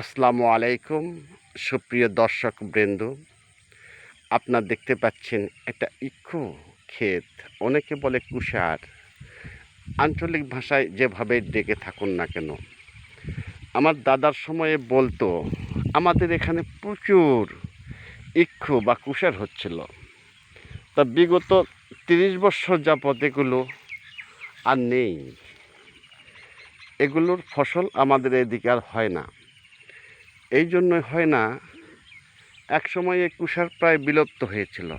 আসসালামু আলাইকুম, সুপ্রিয় দর্শক বৃন্দ। আপনার দেখতে পাচ্ছেন একটা ইক্ষু ক্ষেত, অনেকে বলে কুষার। আঞ্চলিক ভাষায় যেভাবে ডেকে থাকুন না কেন। আমার দাদার সময়ে বলতো, আমাদের এখানে প্রচুর ইক্ষু বা কুষার হচ্ছিল। তা বিগত তিরিশ বছর যাবৎ এগুলো আর নেই। এগুলোর ফসল আমাদের এদিকে আর হয় না। এই জন্যই হয় না, এক সময়ে কুষার প্রায় বিলুপ্ত হয়েছিল।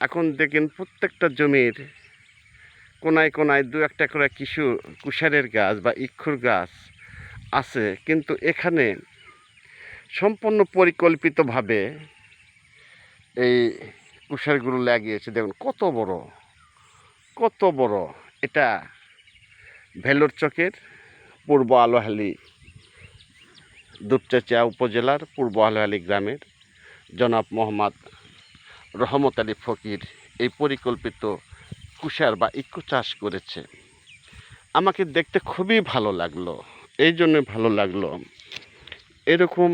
এখন দেখেন প্রত্যেকটা জমির কোনায় কোনায় দু একটা করে কিছু কুষারের গাছ বা ইক্ষুর গাছ আছে। কিন্তু এখানে সম্পূর্ণ পরিকল্পিতভাবে এই কুষারগুলো লাগিয়েছে। দেখুন কত বড় কত বড়। এটা ভেলোর চকের পূর্ব আলোহালি দুপচাচিয়া উপজেলার পূর্ব আলোহালি গ্রামের জনাব মোহাম্মদ রহমত আলী ফকির এই পরিকল্পিত কুষার বা ইক্কু চাষ করেছে। আমাকে দেখতে খুবই ভালো লাগল, এই জন্য ভালো লাগল। এরকম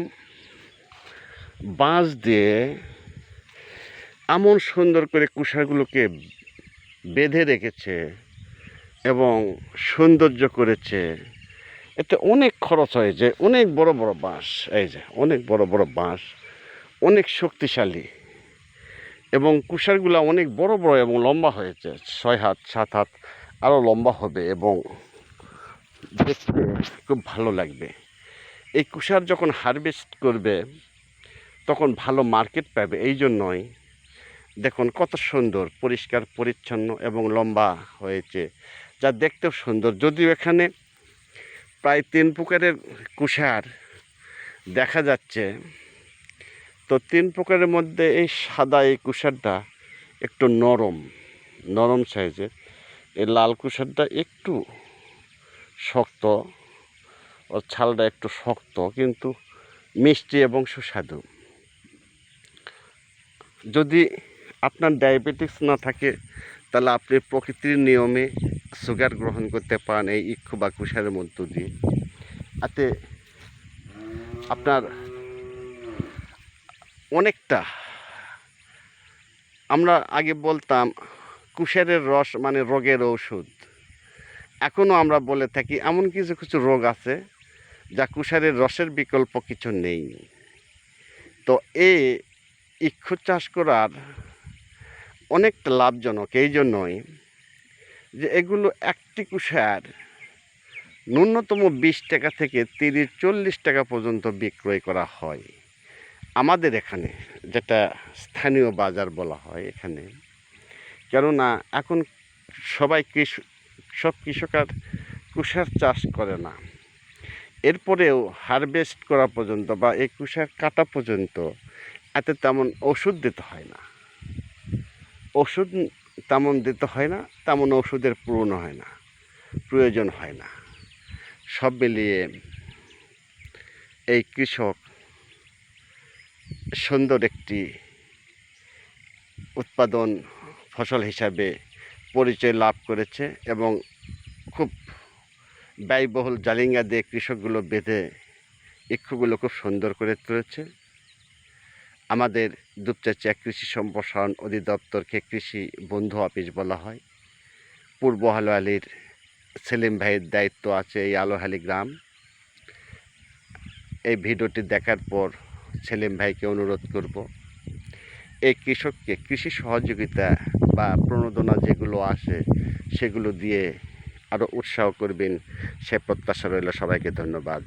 বাঁশ দিয়ে এমন সুন্দর করে কুষারগুলোকে বেঁধে রেখেছে এবং সৌন্দর্য করেছে। এতে অনেক খরচ হয়েছে অনেক বড় বড় বাঁশ, এই যে, অনেক বড় বড় বাঁশ, অনেক শক্তিশালী এবং কুষারগুলো অনেক বড় বড় এবং লম্বা হয়েছে, ছয় হাত, সাত হাত আরও লম্বা হবে এবং দেখতে খুব ভালো লাগবে। এই কুষার যখন হারভেস্ট করবে, তখন ভালো মার্কেট পাবে, এই জন্যই দেখুন কত সুন্দর, পরিষ্কার, পরিচ্ছন্ন এবং লম্বা হয়েছে, যা দেখতেও সুন্দর। যদিও এখানে প্রায় তিন প্রকারের কুষার দেখা যাচ্ছে। তো তিন প্রকারের মধ্যে এই সাদা এই কুষারটা একটু নরম নরম সাইজের। এই লাল কুষারটা একটু শক্ত, ওর ছালটা একটু শক্ত, কিন্তু মিষ্টি এবং সুস্বাদু। যদি আপনার ডায়াবেটিস না থাকে, তাহলে আপনি প্রকৃতির নিয়মে সুগার গ্রহণ করতে পারেন এই ইক্ষু বা কুষারের মধ্য দিয়ে। এতে আপনার অনেকটা, আমরা আগে বলতাম কুষারের রস মানে রোগের ঔষধ। এখনও আমরা বলে থাকি এমন কিছু কিছু রোগ আছে যা কুষারের রসের বিকল্প কিছু নেই। তো এই ইক্ষু চাষ করার অনেকটা লাভজনক, এই জন্যই যে এগুলো একটি কুষার ন্যূনতম বিশ টাকা থেকে তিরিশ, চল্লিশ টাকা পর্যন্ত বিক্রয় করা হয়। আমাদের এখানে যেটা স্থানীয় বাজার বলা হয় এখানে। কেননা এখন সবাই কৃষক সব কৃষক আর কুষার চাষ করে না। এরপরেও হারভেস্ট করা পর্যন্ত বা এই কুষার কাটা পর্যন্ত এতে তেমন ওষুধ দিতে হয় না। ওষুধ তেমন দিতে হয় না, তেমন ওষুধের পূরণ হয় না, প্রয়োজন হয় না। সব মিলিয়ে এই কৃষক সুন্দর একটি উৎপাদন ফসল হিসাবে পরিচয় লাভ করেছে এবং খুব ব্যয়বহুল জালিঙ্গা দিয়ে কৃষকগুলো বেঁধে ইক্ষুগুলো খুব সুন্দর করে তুলেছে। আমাদের দুপচাচিয়া কৃষি সম্প্রসারণ অধিদপ্তরকে কৃষি বন্ধু অফিস বলা হয়। পূর্ব আলোহালির সেলিম ভাইয়ের দায়িত্ব আছে এই আলোহালি গ্রাম। এই ভিডিওটি দেখার পর সেলিম ভাইকে অনুরোধ করব, এই কৃষককে কৃষি সহযোগিতা বা প্রণোদনা যেগুলো আসে সেগুলো দিয়ে আরও উৎসাহ করবেন সে প্রত্যাশা রইল। সবাইকে ধন্যবাদ।